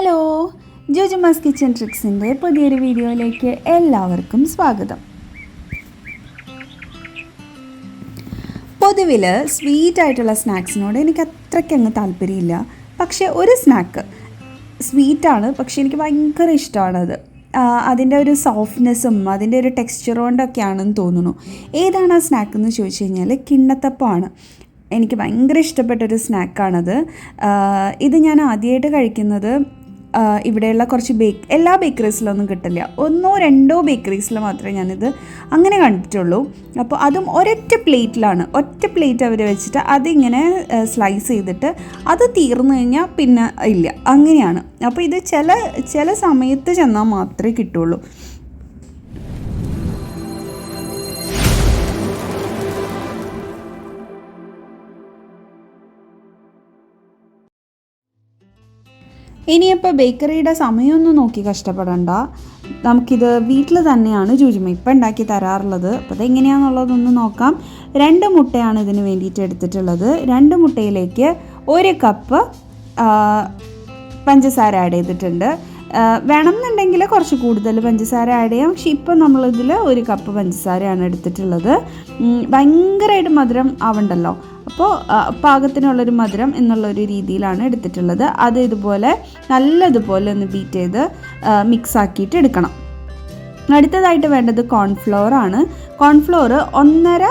Hello ജോജുമാസ് kitchen ട്രിക്സിന്റെ പുതിയൊരു വീഡിയോയിലേക്ക് എല്ലാവർക്കും സ്വാഗതം. പൊതുവിൽ സ്വീറ്റ് ആയിട്ടുള്ള സ്നാക്സിനോട് എനിക്ക് അത്രയ്ക്കങ്ങ് താല്പര്യമില്ല. പക്ഷേ ഒരു സ്നാക്ക് സ്വീറ്റാണ് പക്ഷേ എനിക്ക് ഭയങ്കര ഇഷ്ടമാണത് അതിന്റെ ഒരു സോഫ്റ്റ്നെസ്സും അതിന്റെ ഒരു ടെക്സ്ചർ കൊണ്ടൊക്കെയാണെന്ന് തോന്നുന്നു. ഏതാണ് ആ സ്നാക്ക് എന്ന് ചോദിച്ചു കഴിഞ്ഞാൽ കിണ്ണത്തപ്പമാണ്. എനിക്ക് ഭയങ്കര ഇഷ്ടപ്പെട്ടൊരു സ്നാക്കാണത്. ഇത് ഞാൻ ആദ്യമായിട്ട് കഴിക്കുന്നത് ഇവിടെയുള്ള കുറച്ച് ബേക്ക് എല്ലാ ബേക്കറീസിലൊന്നും കിട്ടില്ല. ഒന്നോ രണ്ടോ ബേക്കറീസിൽ മാത്രമേ ഞാനിത് അങ്ങനെ കണ്ടിട്ടുള്ളൂ. അപ്പോൾ അതും ഒരൊറ്റ പ്ലേറ്റിലാണ്. ഒറ്റ പ്ലേറ്റ് അവർ വെച്ചിട്ട് അതിങ്ങനെ സ്ലൈസ് ചെയ്തിട്ട് അത് തീർന്നു കഴിഞ്ഞാൽ പിന്നെ ഇല്ല. അങ്ങനെയാണ്. അപ്പോൾ ഇത് ചില ചില സമയത്ത് ചെന്നാൽ മാത്രമേ കിട്ടുള്ളൂ. ഇനിയിപ്പോൾ ബേക്കറിയുടെ സമയമൊന്നും നോക്കി കഷ്ടപ്പെടണ്ട. നമുക്കിത് വീട്ടിൽ തന്നെയാണ് ജൂജിമ ഇപ്പം ഉണ്ടാക്കി തരാറുള്ളത്. അപ്പോൾ അതെങ്ങനെയാണെന്നുള്ളതൊന്ന് നോക്കാം. രണ്ട് മുട്ടയാണ് ഇതിന് വേണ്ടിയിട്ട് എടുത്തിട്ടുള്ളത്. രണ്ട് മുട്ടയിലേക്ക് ഒരു കപ്പ് പഞ്ചസാര ആഡ് ചെയ്തിട്ടുണ്ട്. വേണം വേണമെന്നുണ്ടെങ്കിൽ കുറച്ച് കൂടുതൽ പഞ്ചസാര ആഡ് ചെയ്യാം. പക്ഷെ ഇപ്പം നമ്മളിതിൽ ഒരു കപ്പ് പഞ്ചസാരയാണ് എടുത്തിട്ടുള്ളത്. ഭയങ്കരമായിട്ട് മധുരം ആവണ്ടല്ലോ. അപ്പോൾ പാകത്തിനുള്ളൊരു മധുരം എന്നുള്ളൊരു രീതിയിലാണ് എടുത്തിട്ടുള്ളത്. അത് ഇതുപോലെ നല്ലതുപോലെ ഒന്ന് ബീറ്റ് ചെയ്ത് മിക്സ് ആക്കിയിട്ട് എടുക്കണം. അടുത്തതായിട്ട് വേണ്ടത് കോൺഫ്ലോർ ആണ്. കോൺഫ്ലോർ ഒന്നര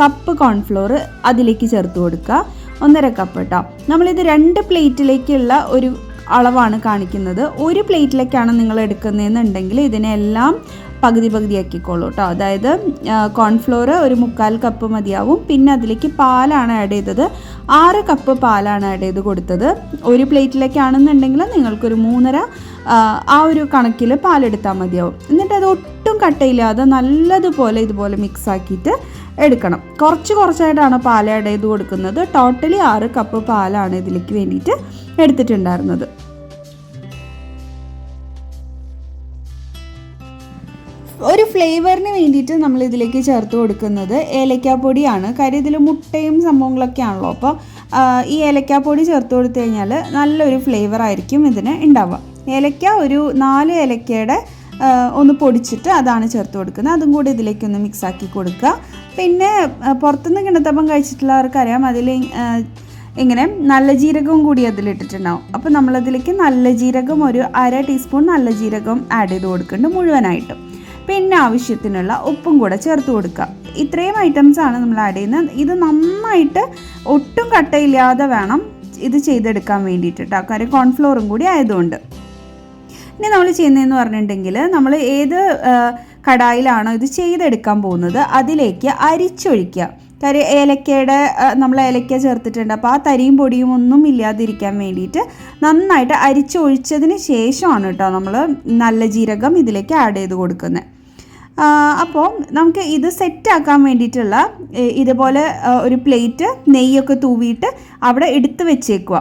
കപ്പ് കോൺഫ്ലോർ അതിലേക്ക് ചേർത്ത് കൊടുക്കുക. ഒന്നര കപ്പ് കേട്ടോ നമ്മളിത് രണ്ട് പ്ലേറ്റിലേക്കുള്ള ഒരു അളവാണ് കാണിക്കുന്നത്. ഒരു പ്ലേറ്റിലേക്കാണ് നിങ്ങൾ എടുക്കുന്നതെന്നുണ്ടെങ്കിൽ ഇതിനെല്ലാം പകുതി പകുതിയാക്കിക്കോളൂ കേട്ടോ അതായത് കോൺഫ്ലോർ ഒരു മുക്കാൽ കപ്പ് മതിയാവും. പിന്നെ അതിലേക്ക് പാലാണ് ആഡ് ചെയ്തത്. ആറ് കപ്പ് പാലാണ് ആഡ് ചെയ്ത് കൊടുത്തത്. ഒരു പ്ലേറ്റിലേക്കാണെന്നുണ്ടെങ്കിൽ നിങ്ങൾക്കൊരു മൂന്നര ആ, ഒരു കണക്കിൽ പാലെടുത്താൽ മതിയാവും. എന്നിട്ട് അത് ഒട്ടും കട്ടയില്ലാതെ നല്ലതുപോലെ ഇതുപോലെ മിക്സ് ആക്കിയിട്ട് എടുക്കണം. കുറച്ച് കുറച്ചായിട്ടാണ് ആഡ് ചെയ്ത് കൊടുക്കുന്നത്. ടോട്ടലി ആറ് കപ്പ് പാലാണ് ഇതിലേക്ക് വേണ്ടിയിട്ട് എടുത്തിട്ടുണ്ടായിരുന്നത്. ഒരു ഫ്ലേവറിന് വേണ്ടിയിട്ട് നമ്മൾ ഇതിലേക്ക് ചേർത്ത് കൊടുക്കുന്നത് ഏലക്കാപ്പൊടിയാണ്. കാര്യം ഇതിൽ മുട്ടയും സംഭവങ്ങളൊക്കെ ആണല്ലോ. അപ്പോൾ ഈ ഏലക്കാപ്പൊടി ചേർത്ത് കൊടുത്തു കഴിഞ്ഞാൽ നല്ലൊരു ഫ്ലേവർ ആയിരിക്കും ഇതിന് ഉണ്ടാവുക. ഏലക്ക ഒരു നാല് ഏലക്കയുടെ ഒന്ന് പൊടിച്ചിട്ട് അതാണ് ചേർത്ത് കൊടുക്കുന്നത്. അതും കൂടി ഇതിലേക്ക് ഒന്ന് മിക്സ് ആക്കി കൊടുക്കുക. പിന്നെ പുറത്തുനിന്ന് കിണത്തപ്പം കഴിച്ചിട്ടുള്ളവർക്കറിയാം അതിൽ ഇങ്ങനെ നല്ല ജീരകവും കൂടി അതിലിട്ടിട്ടുണ്ടാവും. അപ്പോൾ നമ്മളതിലേക്ക് നല്ല ജീരകം ഒരു അര ടീസ്പൂൺ നല്ല ജീരകം ആഡ് ചെയ്ത് കൊടുക്കുന്നുണ്ട് മുഴുവനായിട്ടും. പിന്നെ ആവശ്യത്തിനുള്ള ഉപ്പും കൂടെ ചേർത്ത് കൊടുക്കുക. ഇത്രയും ഐറ്റംസ് ആണ് നമ്മൾ ആഡ് ചെയ്യുന്നത്. ഇത് നന്നായിട്ട് ഒട്ടും കട്ടയില്ലാതെ വേണം ഇത് ചെയ്തെടുക്കാൻ വേണ്ടിയിട്ട് കേട്ടോ കാര്യം കോൺഫ്ലോറും കൂടി ആയതുകൊണ്ട്. ഇനി നമ്മൾ ചെയ്യുന്നതെന്ന് പറഞ്ഞിട്ടുണ്ടെങ്കിൽ നമ്മൾ ഏത് കടായിലാണോ ഇത് ചെയ്തെടുക്കാൻ പോകുന്നത് അതിലേക്ക് അരിച്ചൊഴിക്കുക. കാര്യം ഏലക്കയുടെ നമ്മൾ ഏലക്ക ചേർത്തിട്ടുണ്ട്. അപ്പോൾ ആ തരിയും പൊടിയും ഒന്നും ഇല്ലാതിരിക്കാൻ വേണ്ടിയിട്ട് നന്നായിട്ട് അരിച്ചൊഴിച്ചതിന് ശേഷമാണ് കേട്ടോ നമ്മൾ നല്ല ജീരകം ഇതിലേക്ക് ആഡ് ചെയ്ത് കൊടുക്കുന്നത്. അപ്പോൾ നമുക്ക് ഇത് സെറ്റാക്കാൻ വേണ്ടിയിട്ടുള്ള ഇതുപോലെ ഒരു പ്ലേറ്റ് നെയ്യൊക്കെ തൂവിയിട്ട് അവിടെ എടുത്ത് വെച്ചേക്കുക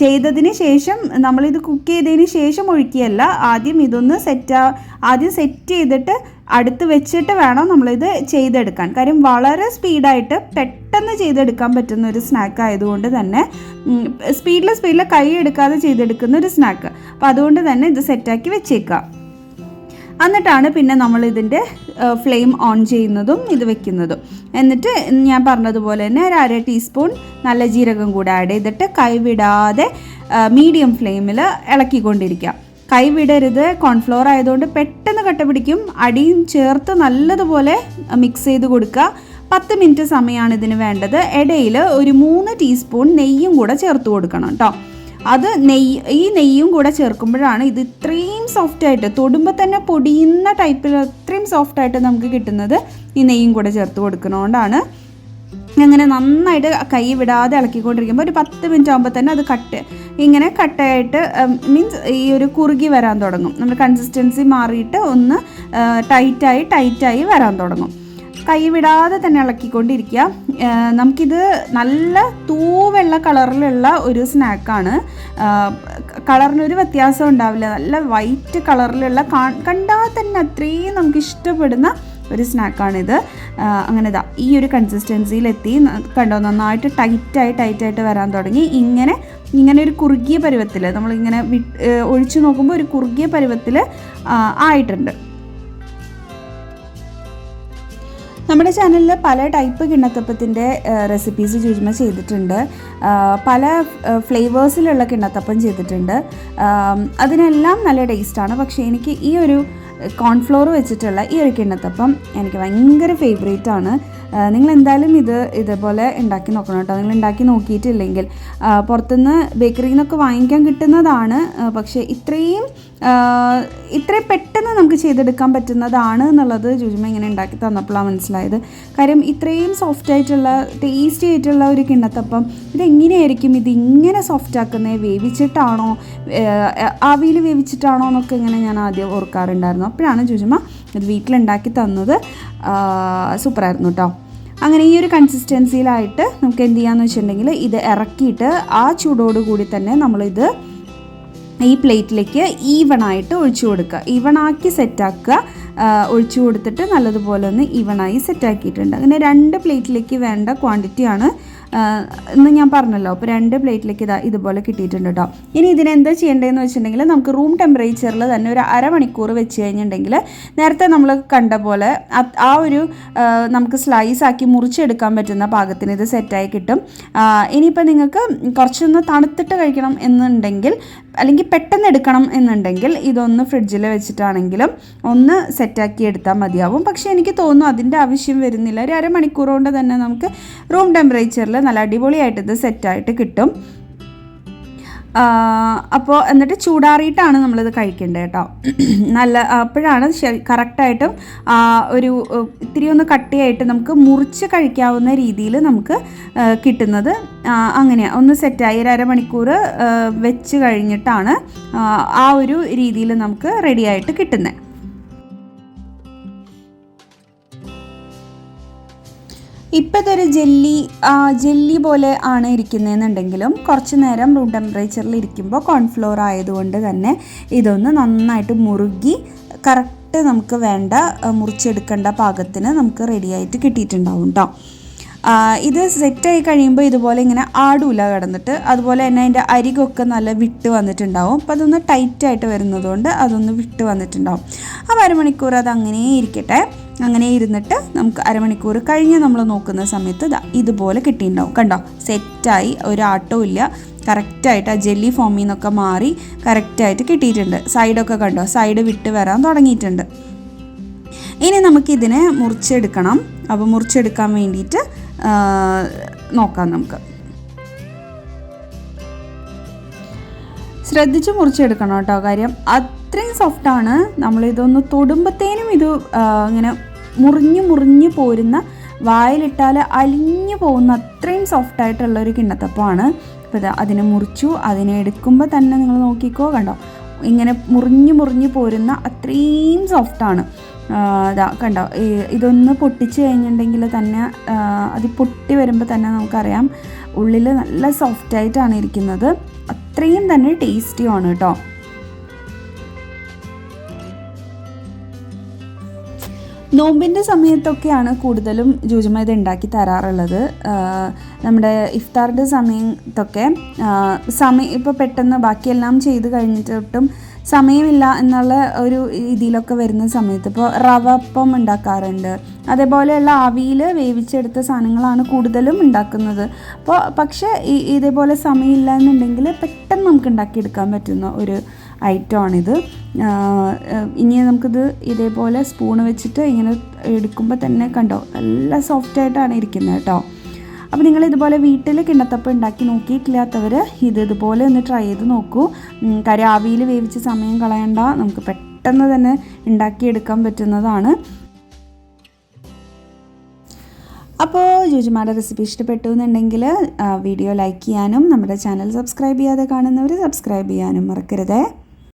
ചെയ്തതിന് ശേഷം നമ്മളിത് കുക്ക് ചെയ്തതിന് ശേഷം ഒഴിക്കുകയല്ല ആദ്യം ഇതൊന്ന് സെറ്റാ ആദ്യം സെറ്റ് ചെയ്തിട്ട് അടുത്ത് വെച്ചിട്ട് വേണം നമ്മളിത് ചെയ്തെടുക്കാൻ. കാര്യം വളരെ സ്പീഡായിട്ട് പെട്ടെന്ന് ചെയ്തെടുക്കാൻ പറ്റുന്ന ഒരു സ്നാക്ക് ആയതുകൊണ്ട് തന്നെ സ്പീഡിൽ സ്പീഡിൽ കൈ എടുക്കാതെ ചെയ്തെടുക്കുന്ന ഒരു സ്നാക്ക്. അപ്പോൾ അതുകൊണ്ട് തന്നെ ഇത് സെറ്റാക്കി വെച്ചേക്കുക എന്നിട്ടാണ് പിന്നെ നമ്മൾ ഇതിന്റെ ഫ്ലെയിം ഓൺ ചെയ്യുന്നതും ഇത് വെക്കുന്നതും. എന്നിട്ട് ഞാൻ പറഞ്ഞതുപോലെ തന്നെ ഒരു അര ടീസ്പൂൺ നല്ല ജീരകം കൂടെ ആഡ് ചെയ്തിട്ട് കൈവിടാതെ മീഡിയം ഫ്ലെയിമിൽ ഇളക്കിക്കൊണ്ടിരിക്കുക. കൈവിടരുത് കോൺഫ്ലോർ ആയതുകൊണ്ട് പെട്ടെന്ന് കട്ട പിടിക്കും. അടിയും ചേർത്ത് നല്ലതുപോലെ മിക്സ് ചെയ്ത് കൊടുക്കുക. പത്ത് മിനിറ്റ് സമയമാണ് ഇതിന് വേണ്ടത്. ഇടയിൽ ഒരു മൂന്ന് ടീസ്പൂൺ നെയ്യും കൂടെ ചേർത്ത് കൊടുക്കണം കേട്ടോ. അത് നെയ്യ് ഈ നെയ്യും കൂടെ ചേർക്കുമ്പോഴാണ് ഇത് ഇത്രയും സോഫ്റ്റ് ആയിട്ട് തൊടുമ്പോൾ തന്നെ പൊടിയുന്ന ടൈപ്പിൽ അത്രയും സോഫ്റ്റ് ആയിട്ട് നമുക്ക് കിട്ടുന്നത് ഈ നെയ്യും കൂടെ ചേർത്ത് കൊടുക്കുന്നതുകൊണ്ടാണ് അങ്ങനെ നന്നായിട്ട് കൈ വിടാതെ ഇളക്കിക്കൊണ്ടിരിക്കുമ്പോൾ ഒരു പത്ത് മിനിറ്റ് ആകുമ്പോൾ തന്നെ അത് കട്ട് ഇങ്ങനെ കട്ടായിട്ട് മീൻസ് ഈ ഒരു കുറുകി വരാൻ തുടങ്ങും. നമ്മുടെ കൺസിസ്റ്റൻസി മാറിയിട്ട് ഒന്ന് ടൈറ്റായി ടൈറ്റായി വരാൻ തുടങ്ങും. കൈ വിടാതെ തന്നെ ഇളക്കിക്കൊണ്ടിരിക്കുക. നമുക്കിത് നല്ല തൂവെള്ള കളറിലുള്ള ഒരു സ്നാക്കാണ്. കളറിനൊരു വ്യത്യാസം ഉണ്ടാവില്ല. നല്ല വൈറ്റ് കളറിലുള്ള കണ്ടാൽ തന്നെ അത്രയും നമുക്ക് ഇഷ്ടപ്പെടുന്ന ഒരു സ്നാക്കാണിത്. അങ്ങനെ ഇതാ ഈ ഒരു കൺസിസ്റ്റൻസിയിലെത്തി. കണ്ടോ നന്നായിട്ട് ടൈറ്റായി ടൈറ്റായിട്ട് വരാൻ തുടങ്ങി. ഇങ്ങനെ ഇങ്ങനെ ഒരു കുറുകിയ പരുവത്തിൽ നമ്മളിങ്ങനെ വി ഒഴിച്ചു നോക്കുമ്പോൾ ഒരു കുറുകിയ പരുവത്തിൽ ആയിട്ടുണ്ട്. നമ്മുടെ ചാനലിൽ പല ടൈപ്പ് കിണ്ണത്തപ്പത്തിന്റെ റെസിപ്പീസ് ചുരുമ ചെയ്തിട്ടുണ്ട്. പല ഫ്ലേവേഴ്സിലുള്ള കിണ്ണത്തപ്പം ചെയ്തിട്ടുണ്ട്. അതിനെല്ലാം നല്ല ടേസ്റ്റാണ് പക്ഷേ എനിക്ക് ഈ ഒരു കോൺഫ്ലോർ വെച്ചിട്ടുള്ള ഈ ഒരു കിണ്ണത്തപ്പം എനിക്ക് ഭയങ്കര ഫേവറേറ്റ് ആണ്. നിങ്ങൾ എന്തായാലും ഇത് ഇതേപോലെ ഉണ്ടാക്കി നോക്കണം കേട്ടോ. നിങ്ങൾ ഉണ്ടാക്കി നോക്കിയിട്ടില്ലെങ്കിൽ പുറത്തുനിന്ന് ബേക്കറിയിൽ നിന്നൊക്കെ വാങ്ങിക്കാൻ കിട്ടുന്നതാണ് പക്ഷേ ഇത്രയും ഇത്രയും പെട്ടെന്ന് നമുക്ക് ചെയ്തെടുക്കാൻ പറ്റുന്നതാണ് എന്നുള്ളത് ജുജുമ ഇങ്ങനെ ഉണ്ടാക്കി തന്നപ്പോഴാണ് മനസ്സിലായത്. കാര്യം ഇത്രയും സോഫ്റ്റ് ആയിട്ടുള്ള ടേസ്റ്റി ആയിട്ടുള്ള ഒരു കിണ്ണത്തപ്പം ഇതെങ്ങനെയായിരിക്കും ഇത് ഇങ്ങനെ സോഫ്റ്റ് ആക്കുന്നത് വേവിച്ചിട്ടാണോ ആവിയിൽ വേവിച്ചിട്ടാണോ എന്നൊക്കെ ഇങ്ങനെ ഞാൻ ആദ്യം ഓർക്കാറുണ്ടായിരുന്നു. അപ്പോഴാണ് ജുജുമ ഇത് വീട്ടിലുണ്ടാക്കി തന്നത്. സൂപ്പറായിരുന്നു കേട്ടോ. അങ്ങനെ ഈ ഒരു കൺസിസ്റ്റൻസിയിലായിട്ട് നമുക്ക് എന്ത് ചെയ്യാന്ന് വെച്ചിട്ടുണ്ടെങ്കിൽ ഇത് ഇറക്കിയിട്ട് ആ ചൂടോട് കൂടി തന്നെ നമ്മളിത് ഈ പ്ലേറ്റിലേക്ക് ഈവണായിട്ട് ഒഴിച്ചു കൊടുക്കുക. ഈവണാക്കി സെറ്റാക്കുക ഒഴിച്ചു കൊടുത്തിട്ട് നല്ലതുപോലെ ഒന്ന് ഈവണായി സെറ്റാക്കിയിട്ടുണ്ട് അങ്ങനെ രണ്ട് പ്ലേറ്റിലേക്ക് വേണ്ട ക്വാണ്ടിറ്റിയാണ് എന്ന് ഞാൻ പറഞ്ഞല്ലോ അപ്പോൾ രണ്ട് പ്ലേറ്റിലേക്ക് ഇതാ ഇതുപോലെ കിട്ടിയിട്ടുണ്ട് കേട്ടോ ഇനി ഇതിനെന്താ ചെയ്യേണ്ടതെന്ന് വെച്ചിട്ടുണ്ടെങ്കിൽ നമുക്ക് റൂം ടെമ്പറേച്ചറിൽ തന്നെ ഒരു അരമണിക്കൂർ വെച്ച് കഴിഞ്ഞിട്ടുണ്ടെങ്കിൽ നേരത്തെ നമ്മൾ കണ്ട പോലെ ആ ഒരു നമുക്ക് സ്ലൈസ് ആക്കി മുറിച്ചെടുക്കാൻ പറ്റുന്ന പാകത്തിന് ഇത് സെറ്റായി കിട്ടും. ഇനിയിപ്പോൾ നിങ്ങൾക്ക് കുറച്ചൊന്ന് തണുത്തിട്ട് കഴിക്കണം എന്നുണ്ടെങ്കിൽ അല്ലെങ്കിൽ പെട്ടെന്ന് എടുക്കണം എന്നുണ്ടെങ്കിൽ ഇതൊന്ന് ഫ്രിഡ്ജിൽ വെച്ചിട്ടാണെങ്കിലും ഒന്ന് സെറ്റാക്കി എടുത്താൽ മതിയാവും. പക്ഷേ എനിക്ക് തോന്നുന്നു അതിന്റെ ആവശ്യം വരുന്നില്ല. ഒരു അരമണിക്കൂർ കൊണ്ട് തന്നെ നമുക്ക് റൂം ടെമ്പറേച്ചറിൽ നല്ല അടിപൊളിയായിട്ട് ഇത് സെറ്റായിട്ട് കിട്ടും. അപ്പോൾ എന്നിട്ട് ചൂടാറിയിട്ടാണ് നമ്മളിത് കഴിക്കേണ്ടത് കേട്ടോ. നല്ല അപ്പോഴാണ് കറക്റ്റായിട്ടും ഒരു ഇത്തിരി ഒന്ന് കട്ടിയായിട്ട് നമുക്ക് മുറിച്ച് കഴിക്കാവുന്ന രീതിയിൽ നമുക്ക് കിട്ടുന്നത്. അങ്ങനെയാണ് ഒന്ന് സെറ്റായി ഒരു അരമണിക്കൂർ വെച്ച് കഴിഞ്ഞിട്ടാണ് ആ ഒരു രീതിയിൽ നമുക്ക് റെഡിയായിട്ട് കിട്ടുന്നത് ഇപ്പോഴത്തെ ഒരു ജെല്ലി ജെല്ലി പോലെ ആണ് ഇരിക്കുന്നതെന്നുണ്ടെങ്കിലും കുറച്ച് നേരം റൂം ടെമ്പറേച്ചറിൽ ഇരിക്കുമ്പോൾ കോൺഫ്ലോർ ആയതുകൊണ്ട് തന്നെ ഇതൊന്ന് നന്നായിട്ട് മുറുകി കറക്റ്റ് നമുക്ക് വേണ്ട ആ, മുറിച്ചെടുക്കേണ്ട പാകത്തിന് നമുക്ക് റെഡിയായിട്ട് കിട്ടിയിട്ടുണ്ടാവും കേട്ടോ ആ, ഇത് സെറ്റായി കഴിയുമ്പോൾ ഇതുപോലെ ഇങ്ങനെ ആടൂല കിടന്നിട്ട് അതുപോലെ തന്നെ അതിന്റെ അരികൊക്കെ നല്ല വിട്ട് വന്നിട്ടുണ്ടാവും. അപ്പോൾ അതൊന്ന് ടൈറ്റായിട്ട് വരുന്നതുകൊണ്ട് അതൊന്ന് വിട്ട് വന്നിട്ടുണ്ടാവും. അപ്പോൾ അരമണിക്കൂർ അത് അങ്ങനെ ഇരിക്കട്ടെ. അങ്ങനെ ഇരുന്നിട്ട് നമുക്ക് അരമണിക്കൂർ കഴിഞ്ഞ് നമ്മൾ നോക്കുന്ന സമയത്ത് ഇതുപോലെ കിട്ടിയിട്ടുണ്ടാവും. കണ്ടോ? സെറ്റായി ഒരാട്ടവും ഇല്ല. കറക്റ്റായിട്ട് ആ ജെല്ലി ഫോമിൽ നിന്നൊക്കെ മാറി കറക്റ്റായിട്ട് കിട്ടിയിട്ടുണ്ട്. സൈഡൊക്കെ കണ്ടോ? സൈഡ് വിട്ട് വരാൻ തുടങ്ങിയിട്ടുണ്ട്. ഇനി നമുക്കിതിനെ മുറിച്ചെടുക്കണം. അപ്പോൾ മുറിച്ചെടുക്കാൻ വേണ്ടിയിട്ട് നോക്കാം നമുക്ക്. ശ്രദ്ധിച്ച് മുറിച്ചെടുക്കണം കേട്ടോ കാര്യം. അത്രയും സോഫ്റ്റാണ് നമ്മളിതൊന്ന് തൊടുമ്പത്തേനും ഇത് ഇങ്ങനെ മുറിഞ്ഞ് മുറിഞ്ഞ് പോരുന്ന വായിലിട്ടാൽ അലിഞ്ഞു പോകുന്ന അത്രയും സോഫ്റ്റായിട്ടുള്ള ഒരു കിണ്ണത്തപ്പമാണ്. അപ്പോൾ അതിനെ മുറിച്ചു അതിനെ എടുക്കുമ്പോൾ തന്നെ നിങ്ങൾ നോക്കിക്കോ കണ്ടോ? ഇങ്ങനെ മുറിഞ്ഞ് മുറിഞ്ഞ് പോരുന്ന അത്രയും സോഫ്റ്റാണ് ഇതാ കണ്ടോ? ഇതൊന്ന് പൊട്ടിച്ച് കഴിഞ്ഞിട്ടുണ്ടെങ്കിൽ തന്നെ അത് പൊട്ടി വരുമ്പോൾ തന്നെ നമുക്കറിയാം. ഉള്ളിൽ നല്ല സോഫ്റ്റ് സോഫ്റ്റായിട്ടാണ് ഇരിക്കുന്നത്. അത്രയും തന്നെ ടേസ്റ്റി ആണ് കേട്ടോ നോമ്പിന്റെ സമയത്തൊക്കെയാണ് കൂടുതലും ജൂജുമ ഇത് ഉണ്ടാക്കി തരാറുള്ളത്. നമ്മുടെ ഇഫ്താറിന്റെ സമയത്തൊക്കെ സമയം ഇപ്പോൾ പെട്ടെന്ന് ബാക്കിയെല്ലാം ചെയ്ത് കഴിഞ്ഞിട്ടും സമയമില്ല എന്നുള്ള ഒരു ഇതിലൊക്കെ വരുന്ന സമയത്ത്. ഇപ്പോൾ റവ അപ്പം ഉണ്ടാക്കാറുണ്ട്. അതേപോലെയുള്ള ആവിയിൽ വേവിച്ചെടുത്ത സാധനങ്ങളാണ് കൂടുതലും ഉണ്ടാക്കുന്നത്. അപ്പോൾ പക്ഷേ ഇതേപോലെ സമയമില്ല എന്നുണ്ടെങ്കിൽ പെട്ടെന്ന് നമുക്ക് ഉണ്ടാക്കിയെടുക്കാൻ പറ്റുന്ന ഒരു ഐറ്റമാണിത്. ഇനി നമുക്കിത് ഇതേപോലെ സ്പൂണ് വെച്ചിട്ട് ഇങ്ങനെ എടുക്കുമ്പോൾ തന്നെ കണ്ടോ? നല്ല സോഫ്റ്റായിട്ടാണ് ഇരിക്കുന്നത് കേട്ടോ. അപ്പോൾ നിങ്ങൾ ഇതുപോലെ വീട്ടിൽ കിണ്ണത്തപ്പം ഉണ്ടാക്കി നോക്കിയിട്ടില്ലാത്തവർ ഇത് ഇതുപോലെ ഒന്ന് ട്രൈ ചെയ്ത് നോക്കൂ. കാര്യം ആവിയിൽ വേവിച്ച് സമയം കളയണ്ട. നമുക്ക് പെട്ടെന്ന് തന്നെ ഉണ്ടാക്കിയെടുക്കാൻ പറ്റുന്നതാണ്. അപ്പോൾ ജോജിമാരുടെ റെസിപ്പി ഇഷ്ടപ്പെട്ടു എന്നുണ്ടെങ്കിൽ വീഡിയോ ലൈക്ക് ചെയ്യാനും നമ്മുടെ ചാനൽ സബ്സ്ക്രൈബ് ചെയ്യാതെ കാണുന്നവർ സബ്സ്ക്രൈബ് ചെയ്യാനും മറക്കരുതേ.